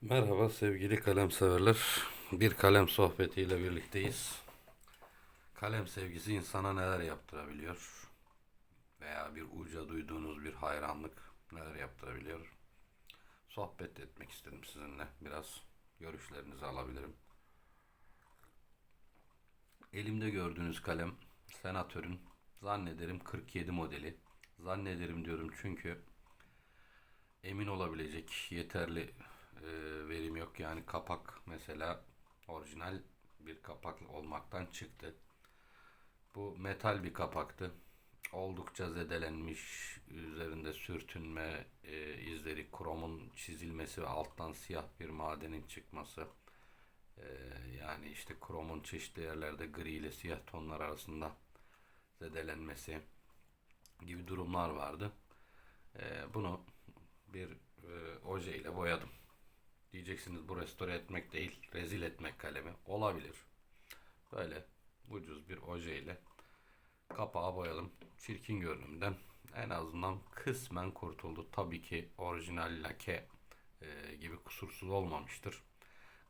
Merhaba sevgili kalem severler. Bir kalem sohbetiyle birlikteyiz. Kalem sevgisi insana neler yaptırabiliyor? Veya bir uca duyduğunuz bir hayranlık neler yaptırabiliyor? Sohbet etmek istedim sizinle. Biraz görüşlerinizi alabilirim. Elimde gördüğünüz kalem Senatör'ün zannederim 47 modeli. Zannederim diyorum çünkü emin olabilecek yeterli e, verim yok. Yani kapak mesela orijinal bir kapak olmaktan çıktı. Bu metal bir kapaktı. Oldukça zedelenmiş, üzerinde sürtünme e, izleri, kromun çizilmesi ve alttan siyah bir madenin çıkması. E, yani işte kromun çeşitli yerlerde gri ile siyah tonlar arasında zedelenmesi gibi durumlar vardı. E, bunu bir e, oje ile boyadım. Diyeceksiniz bu restore etmek değil, rezil etmek kalemi. Olabilir. Böyle ucuz bir oje ile kapağı boyadım. Çirkin görünümden en azından kısmen kurtuldu. Tabii ki orijinal lake e, gibi kusursuz olmamıştır.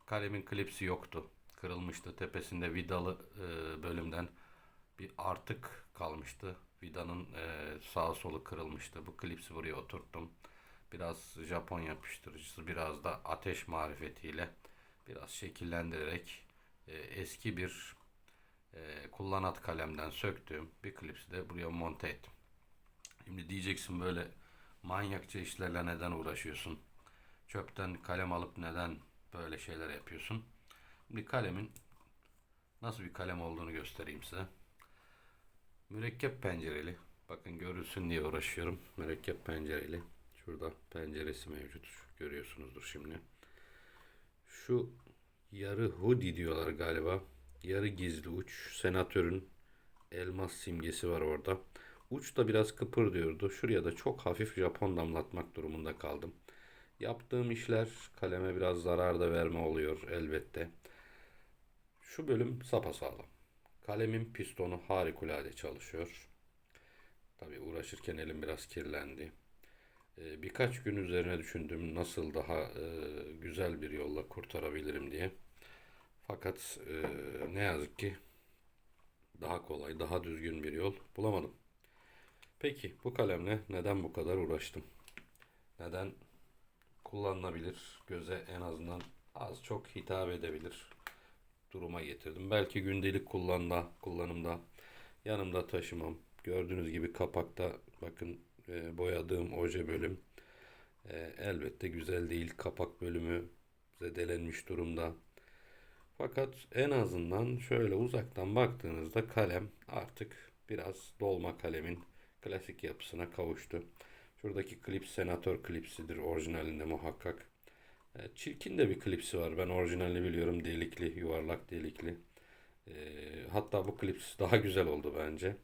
Kalemin klipsi yoktu. Kırılmıştı. Tepesinde vidalı e, bölümden bir artık kalmıştı. Vidanın e, sağa solu kırılmıştı. Bu klipsi buraya oturttum. Biraz Japon yapıştırıcısı, biraz da ateş marifetiyle biraz şekillendirerek e, eski bir e, kullanat kalemden söktüğüm bir klipsi de buraya monte ettim. Şimdi diyeceksin böyle manyakça işlerle neden uğraşıyorsun? Çöpten kalem alıp neden böyle şeyler yapıyorsun? Şimdi kalemin nasıl bir kalem olduğunu göstereyim size. Mürekkep pencereli. Bakın görülsün diye uğraşıyorum. Mürekkep pencereli. Şurada penceresi mevcut. Görüyorsunuzdur şimdi. Şu yarı hoodie diyorlar galiba. Yarı gizli uç. Senatörün elmas simgesi var orada. Uç da biraz kıpır diyordu. Şuraya da çok hafif Japon damlatmak durumunda kaldım. Yaptığım işler kaleme biraz zarar da verme oluyor elbette. Şu bölüm sapasağlam. Kalemin pistonu harikulade çalışıyor. Tabii uğraşırken elim biraz kirlendi. Ee, birkaç gün üzerine düşündüm nasıl daha e, güzel bir yolla kurtarabilirim diye. Fakat e, ne yazık ki daha kolay, daha düzgün bir yol bulamadım. Peki bu kalemle neden bu kadar uğraştım? Neden kullanılabilir, göze en azından az çok hitap edebilir duruma getirdim. Belki gündelik kullanımda, kullanımda yanımda taşımam. Gördüğünüz gibi kapakta bakın e, boyadığım oje bölüm e, elbette güzel değil. Kapak bölümü zedelenmiş durumda. Fakat en azından şöyle uzaktan baktığınızda kalem artık biraz dolma kalemin klasik yapısına kavuştu. Şuradaki klips senatör klipsidir orijinalinde muhakkak. E, çirkin de bir klipsi var. Ben orijinalini biliyorum. Delikli, yuvarlak delikli. E, hatta bu klips daha güzel oldu bence.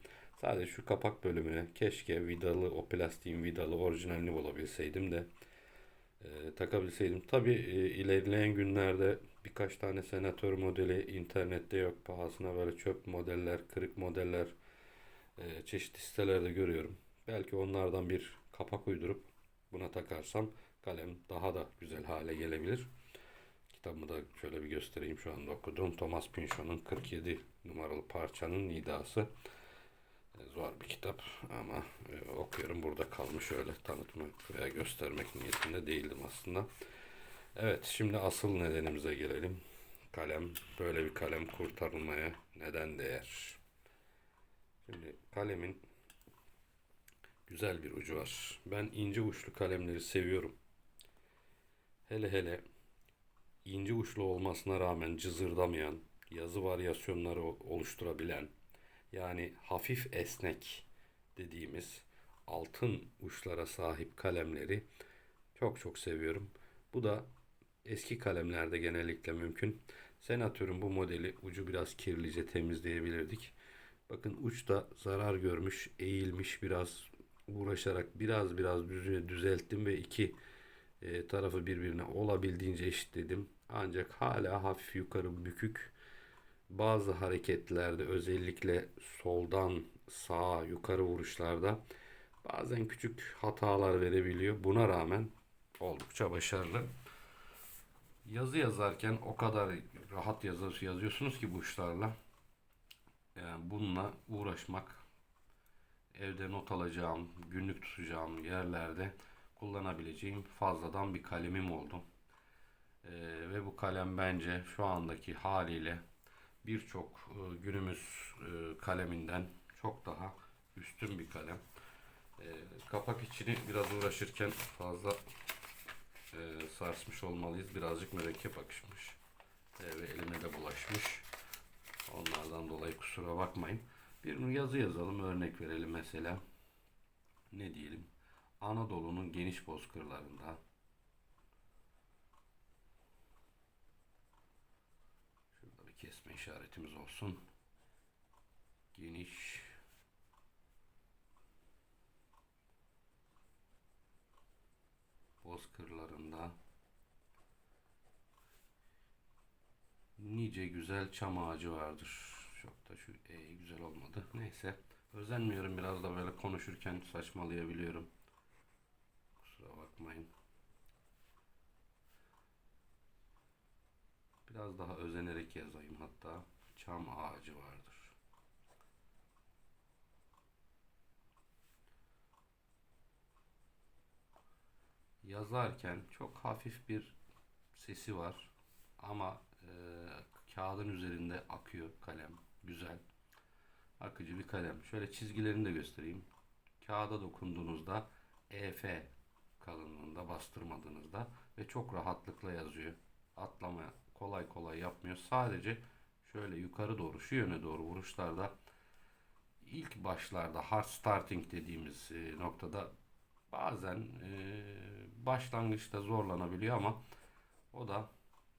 Sadece şu kapak bölümüne keşke vidalı, o plastiğin vidalı orijinalini bulabilseydim de e, takabilseydim. Tabi e, ilerleyen günlerde birkaç tane senatör modeli internette yok. Pahasına böyle çöp modeller, kırık modeller e, çeşitli sitelerde görüyorum. Belki onlardan bir kapak uydurup buna takarsam kalem daha da güzel hale gelebilir. Kitabımı da şöyle bir göstereyim şu anda okuduğum Thomas Pynchon'un 47 numaralı parçanın nidası. Zor bir kitap ama e, okuyorum burada kalmış öyle tanıtmak veya göstermek niyetinde değildim aslında. Evet şimdi asıl nedenimize gelelim. Kalem böyle bir kalem kurtarılmaya neden değer? Şimdi kalemin güzel bir ucu var. Ben ince uçlu kalemleri seviyorum. Hele hele ince uçlu olmasına rağmen cızırdamayan, yazı varyasyonları oluşturabilen, yani hafif esnek dediğimiz altın uçlara sahip kalemleri çok çok seviyorum. Bu da eski kalemlerde genellikle mümkün. Senatörün bu modeli ucu biraz kirlice temizleyebilirdik. Bakın uçta zarar görmüş, eğilmiş biraz uğraşarak biraz biraz düzüne düzelttim ve iki e, tarafı birbirine olabildiğince eşitledim. Ancak hala hafif yukarı bükük. Bazı hareketlerde özellikle soldan sağa yukarı vuruşlarda bazen küçük hatalar verebiliyor. Buna rağmen oldukça başarılı. Yazı yazarken o kadar rahat yazı yazıyorsunuz ki bu uçlarla. Yani bununla uğraşmak, evde not alacağım, günlük tutacağım yerlerde kullanabileceğim fazladan bir kalemim oldu. Ee, ve bu kalem bence şu andaki haliyle birçok e, günümüz e, kaleminden çok daha üstün bir kalem. Ee, kapak içini biraz uğraşırken fazla e, sarsmış olmalıyız. Birazcık mürekkep akışmış. E, ve elime de bulaşmış. Onlardan dolayı kusura bakmayın. Bir yazı yazalım, örnek verelim mesela. Ne diyelim? Anadolu'nun geniş bozkırlarında Şurada bir kesme işaretimiz olsun. Geniş bozkırlarında nice güzel çam ağacı vardır. Çok da şu e, güzel olmadı. Neyse. Özenmiyorum biraz da böyle konuşurken saçmalayabiliyorum. Kusura bakmayın. Biraz daha özenerek yazayım hatta. Çam ağacı vardır. Yazarken çok hafif bir sesi var. Ama e, kağıdın üzerinde akıyor kalem. Güzel. Akıcı bir kalem. Şöyle çizgilerini de göstereyim. Kağıda dokunduğunuzda EF kalınlığında bastırmadığınızda ve çok rahatlıkla yazıyor. Atlama kolay kolay yapmıyor. Sadece şöyle yukarı doğru şu yöne doğru vuruşlarda ilk başlarda hard starting dediğimiz e, noktada bazen e, başlangıçta zorlanabiliyor ama o da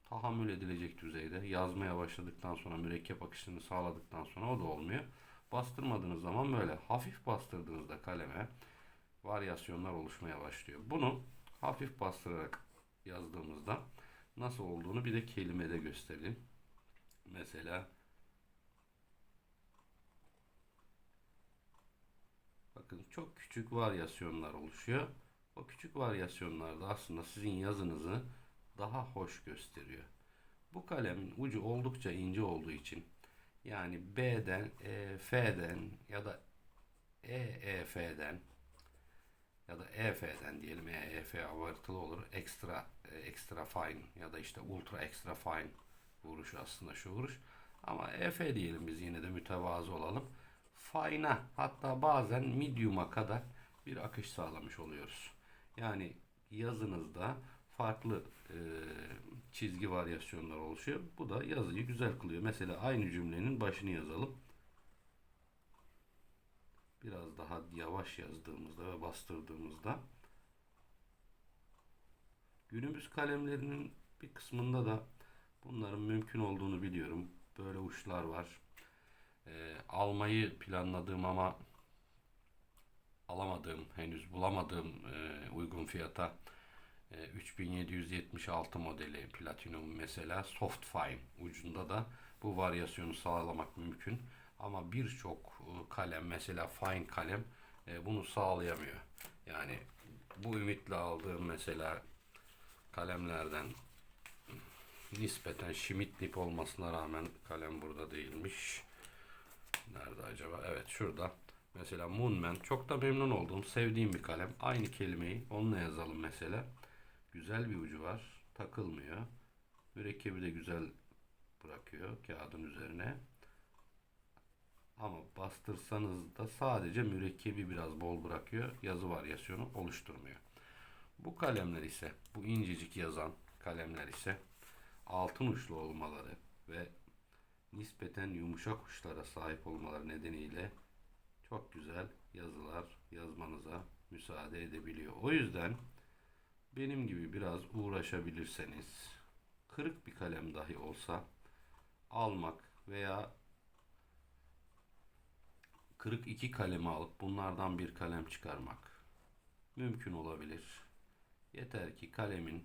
tahammül edilecek düzeyde yazmaya başladıktan sonra mürekkep akışını sağladıktan sonra o da olmuyor. Bastırmadığınız zaman böyle hafif bastırdığınızda kaleme varyasyonlar oluşmaya başlıyor. Bunu hafif bastırarak yazdığımızda nasıl olduğunu bir de kelimede gösterelim. Mesela bakın çok küçük varyasyonlar oluşuyor. O küçük varyasyonlarda aslında sizin yazınızı daha hoş gösteriyor. Bu kalemin ucu oldukça ince olduğu için yani B'den, e, F'den ya da E, EF'den ya da EF'den diyelim E, EF abartılı olur. Extra, e, extra fine ya da işte ultra extra fine vuruşu aslında şu vuruş. Ama EF diyelim biz yine de mütevazı olalım. Fine'a hatta bazen medium'a kadar bir akış sağlamış oluyoruz. Yani yazınızda farklı e, çizgi varyasyonlar oluşuyor. Bu da yazıyı güzel kılıyor. Mesela aynı cümlenin başını yazalım. Biraz daha yavaş yazdığımızda ve bastırdığımızda günümüz kalemlerinin bir kısmında da bunların mümkün olduğunu biliyorum. Böyle uçlar var. E, almayı planladığım ama alamadığım, henüz bulamadığım e, uygun fiyata e, 3776 modeli Platinum mesela Soft Fine ucunda da bu varyasyonu sağlamak mümkün. Ama birçok e, kalem mesela Fine kalem e, bunu sağlayamıyor. Yani bu ümitle aldığım mesela kalemlerden nispeten Schmidt nip olmasına rağmen kalem burada değilmiş. Nerede acaba? Evet şurada. Mesela Moonman çok da memnun olduğum, sevdiğim bir kalem. Aynı kelimeyi onunla yazalım mesela. Güzel bir ucu var. Takılmıyor. Mürekkebi de güzel bırakıyor kağıdın üzerine. Ama bastırsanız da sadece mürekkebi biraz bol bırakıyor. Yazı varyasyonu oluşturmuyor. Bu kalemler ise, bu incecik yazan kalemler ise altın uçlu olmaları ve nispeten yumuşak uçlara sahip olmaları nedeniyle çok güzel yazılar yazmanıza müsaade edebiliyor. O yüzden benim gibi biraz uğraşabilirseniz kırık bir kalem dahi olsa almak veya kırık iki kalemi alıp bunlardan bir kalem çıkarmak mümkün olabilir. Yeter ki kalemin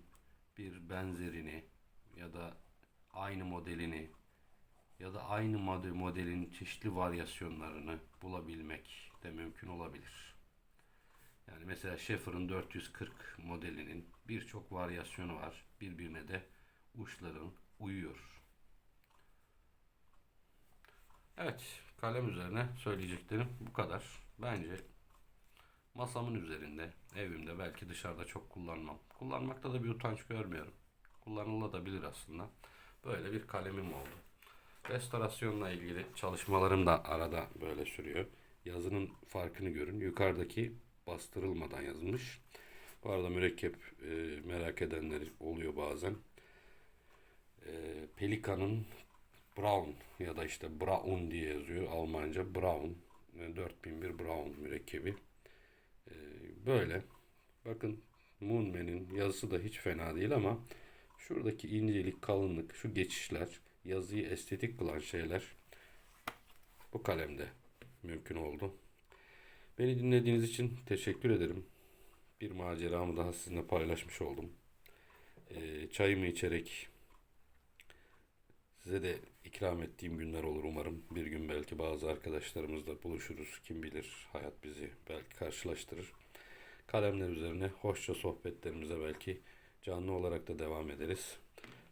bir benzerini ya da aynı modelini ya da aynı model, modelin çeşitli varyasyonlarını bulabilmek de mümkün olabilir. Yani mesela Schaeffer'ın 440 modelinin birçok varyasyonu var. Birbirine de uçların uyuyor. Evet, kalem üzerine söyleyeceklerim bu kadar. Bence masamın üzerinde, evimde belki dışarıda çok kullanmam. Kullanmakta da bir utanç görmüyorum. Kullanılabilir aslında. Böyle bir kalemim oldu. Restorasyonla ilgili çalışmalarım da arada böyle sürüyor. Yazının farkını görün. Yukarıdaki bastırılmadan yazılmış. Bu arada mürekkep e, merak edenler oluyor bazen. E, Pelikan'ın Brown ya da işte Braun diye yazıyor Almanca Brown. E, 4001 Brown mürekkebi. E, böyle. Bakın Moonman'in yazısı da hiç fena değil ama şuradaki incelik, kalınlık, şu geçişler, yazıyı estetik kılan şeyler bu kalemde mümkün oldu. Beni dinlediğiniz için teşekkür ederim. Bir maceramı daha sizinle paylaşmış oldum. Ee, çayımı içerek size de ikram ettiğim günler olur umarım. Bir gün belki bazı arkadaşlarımızla buluşuruz. Kim bilir hayat bizi belki karşılaştırır. Kalemler üzerine hoşça sohbetlerimize belki canlı olarak da devam ederiz.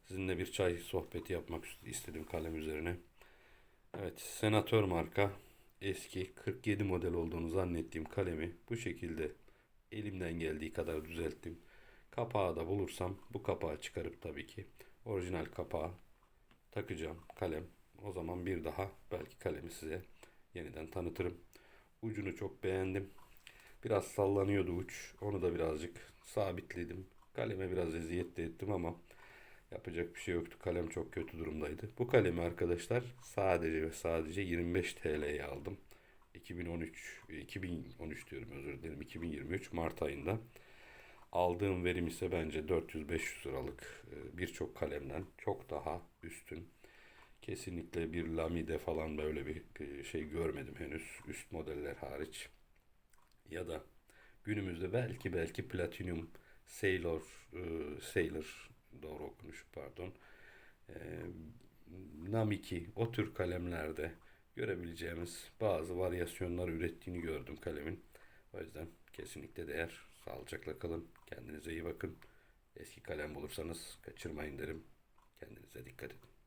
Sizinle bir çay sohbeti yapmak istedim kalem üzerine. Evet, senatör marka eski 47 model olduğunu zannettiğim kalemi bu şekilde elimden geldiği kadar düzelttim. Kapağı da bulursam bu kapağı çıkarıp tabii ki orijinal kapağı takacağım kalem. O zaman bir daha belki kalemi size yeniden tanıtırım. Ucunu çok beğendim. Biraz sallanıyordu uç. Onu da birazcık sabitledim. Kaleme biraz eziyet de ettim ama yapacak bir şey yoktu. Kalem çok kötü durumdaydı. Bu kalemi arkadaşlar sadece ve sadece 25 TL'ye aldım. 2013 2013 diyorum özür dilerim 2023 Mart ayında aldığım verim ise bence 400-500 liralık e, birçok kalemden çok daha üstün. Kesinlikle bir Lamide falan böyle bir e, şey görmedim henüz üst modeller hariç. Ya da günümüzde belki belki Platinum Sailor e, Sailor doğru okunuş pardon. Namiki o tür kalemlerde görebileceğimiz bazı varyasyonlar ürettiğini gördüm kalemin. O yüzden kesinlikle değer. Sağlıcakla kalın. Kendinize iyi bakın. Eski kalem bulursanız kaçırmayın derim. Kendinize dikkat edin.